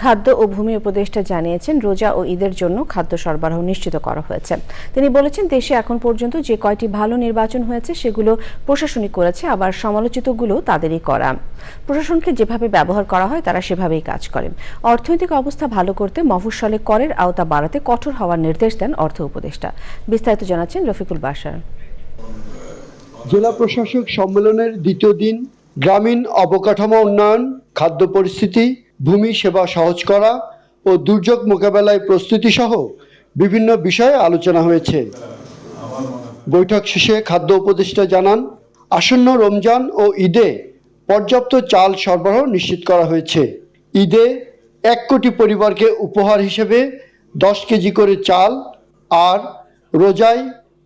খাদ্য ও ভূমি উপদেষ্টা জানিয়েছেন, রোজা ও ঈদের জন্য খাদ্য সরবরাহ নিশ্চিত করা হয়েছে। তিনি বলেছেন, দেশে এখন পর্যন্ত যে কয়টি ভালো নির্বাচন হয়েছে, সেগুলো প্রশাসনিক করেছে, আবার সমালোচিতগুলো তাদেরই করা। প্রশাসনকে যেভাবে ব্যবহার করা হয়, তারা সেভাবেই কাজ করেন অর্থনৈতিক অবস্থা ভালো করতে মফস্বলে করের আওতা বাড়াতে কঠোর হওয়ার নির্দেশ দেন অর্থ উপদেষ্টা। বিস্তারিত জানাচ্ছেন রফিকুল বাসার। জেলা প্রশাসক সম্মেলনের দ্বিতীয় দিন গ্রামীণ অবকাঠামো উন্নয়ন, খাদ্য পরিস্থিতি ভূমি সেবা সহজ করা ও দুর্যোগ মোকাবেলায় প্রস্তুতি সহ বিভিন্ন বিষয়ে আলোচনা হয়েছে। বৈঠক শেষে খাদ্য উপদেষ্টা জানান, আসন্ন রমজান ও ঈদে পর্যাপ্ত চাল সরবরাহ নিশ্চিত করা হয়েছে। ঈদে এক কোটি পরিবারকে উপহার হিসেবে দশ কেজি করে চাল আর রোজায়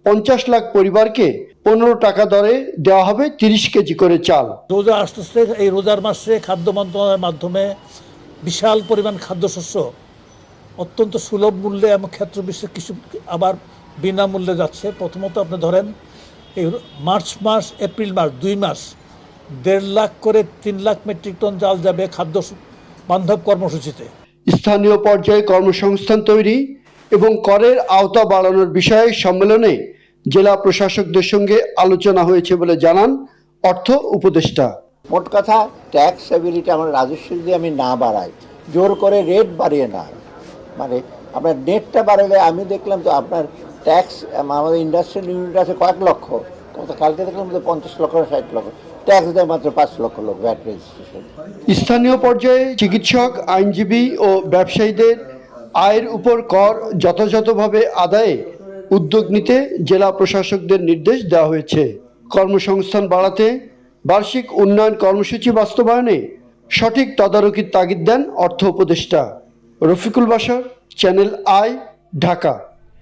পঞ্চাশ লাখ পরিবারকে পনেরো টাকা দরে দেওয়া হবে তিরিশ কেজি করে চাল। রোজা আস্তে আস্তে এই রোজার মাসে খাদ্য মন্ত্রণালয়ের মাধ্যমে বিশাল পরিমাণ খাদ্যশস্য, অত্যন্ত সুলভ মূল্যে এবং ক্ষেত্র বিশেষে কিছু আবার বিনামূল্যে যাচ্ছে। প্রথমত আপনি ধরেন, এই মার্চ মাস, এপ্রিল মাস, দুই মাস, দেড় লাখ করে তিন লাখ মেট্রিক টন চাল যাবে খাদ্য বান্ধব কর্মসূচিতে। স্থানীয় পর্যায়ে কর্মসংস্থান তৈরি এবং করের আওতা বাড়ানোর বিষয়ে সম্মেলনে জেলা প্রশাসকদের সঙ্গে আলোচনা হয়েছে বলে জানান অর্থ উপদেষ্টা। মোট কথা ট্যাক্স এবিলিটি আমার রাজস্ব যদি আমি না বাড়াই, জোর করে রেট বাড়িয়ে না মানে আপনার নেটটা বাড়ালে আমি দেখলাম তো আপনার ট্যাক্স আমাদের ইন্ডাস্ট্রিয়াল ইউনিট আছে কয়েক লক্ষ, কত কালকে দেখলাম যে পঞ্চাশ লক্ষ, ষাট লক্ষ ট্যাক্স দেয় মাত্র পাঁচ লক্ষ লোক ভ্যাট রেজিস্ট্রেশন স্থানীয় পর্যায়ে চিকিৎসক, আইনজীবী ও ব্যবসায়ীদের আয়ের উপর কর যথাযথভাবে আদায়ে উদ্যোগ নিতে জেলা প্রশাসকদের নির্দেশ দেওয়া হয়েছে। কর্মসংস্থান বাড়াতে বার্ষিক উন্নয়ন কর্মসূচি বাস্তবায়নে সঠিক তদারকির তাগিদ দেন অর্থ উপদেষ্টা। রফিকুল বাসার চ্যানেল আই, ঢাকা।